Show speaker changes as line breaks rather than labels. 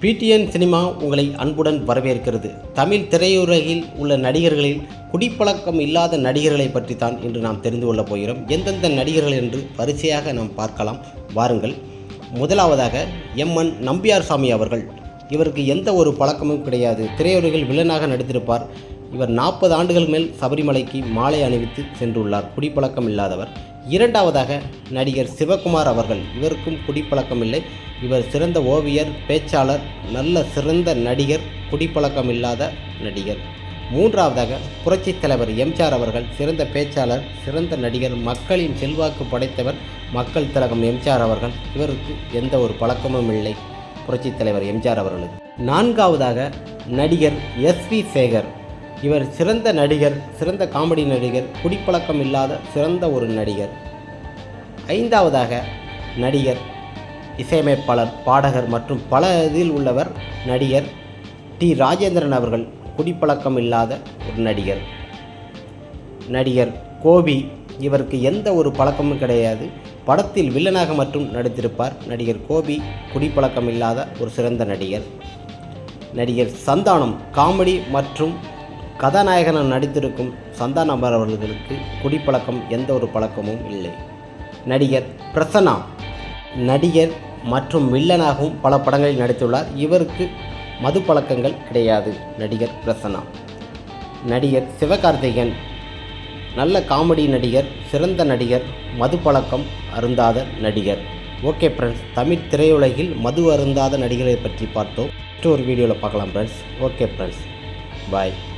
PTN cinema உங்களை அன்புடன் வரவேற்கிறது. தமிழ் திரையுலகில் உள்ள நடிகர்களில் குடிப்பழக்கம் இல்லாத நடிகர்களை பற்றி தான் இன்று நாம் தெரிந்து கொள்ளப் போகிறோம். எந்தெந்த நடிகர்கள் என்று வரிசையாக நாம் பார்க்கலாம். வாருங்கள். முதலாவதாக எம்என் நம்பியார் சாமி அவர்கள். இவருக்கு எந்த ஒரு பழக்கமும் கிடையாது. திரையுலகில் வில்லனாக நடித்திருப்பார். இவர் நாற்பது ஆண்டுகள் மேல் சபரிமலைக்கு மாலை அணிவித்து சென்றுள்ளார். குடிப்பழக்கம் இல்லாதவர். இரண்டாவதாக நடிகர் சிவகுமார் அவர்கள். இவருக்கும் குடிப்பழக்கம் இல்லை இவர் சிறந்த ஓவியர் பேச்சாளர் நல்ல சிறந்த நடிகர் குடிப்பழக்கம் இல்லாத நடிகர். மூன்றாவதாக புரட்சித் தலைவர் எம்ஜிஆர் அவர்கள் சிறந்த பேச்சாளர் சிறந்த நடிகர் மக்களின் செல்வாக்கு படைத்தவர் மக்கள் திலகம் எம்ஜிஆர் அவர்கள். இவருக்கு எந்த ஒரு பழக்கமும் இல்லை. புரட்சித் தலைவர் எம்ஜிஆர் அவர்களுக்கு. நான்காவதாக நடிகர் எஸ் வி சேகர். இவர் சிறந்த நடிகர் சிறந்த காமெடி நடிகர் குடிப்பழக்கம் இல்லாத சிறந்த ஒரு நடிகர். ஐந்தாவதாக நடிகர் இசையமைப்பாளர் பாடகர் மற்றும் பல இதில் உள்ளவர் நடிகர் டி. ராஜேந்திரன் அவர்கள் குடிப்பழக்கம் இல்லாத ஒரு நடிகர். நடிகர் கோபி இவருக்கு எந்த ஒரு பழக்கமும் கிடையாது. படத்தில் வில்லனாக மட்டும் நடித்திருப்பார். நடிகர் கோபி குடிப்பழக்கம் இல்லாத ஒரு சிறந்த நடிகர். நடிகர் சந்தானம் காமெடி மற்றும் கதாநாயகனாக நடித்திருக்கும் சந்தானம் அவர்களுக்கு குடிப்பழக்கம் எந்த ஒரு பழக்கமும் இல்லை. நடிகர் பிரசன்னா. நடிகர் மற்றும் வில்லனாகவும் பல படங்களில் நடித்துள்ளார். இவருக்கு மது பழக்கங்கள் கிடையாது நடிகர் பிரசன்னா. நடிகர் சிவகார்த்திகேயன். நல்ல காமெடி நடிகர் சிறந்த நடிகர் மது பழக்கம் அருந்தாத நடிகர். ஓகே ஃப்ரெண்ட்ஸ் தமிழ் திரையுலகில் மது அருந்தாத நடிகரை பற்றி பார்த்தோம். மற்றொரு வீடியோவில் பார்க்கலாம் ஃப்ரெண்ட்ஸ் ஓகே ஃப்ரெண்ட்ஸ் பாய்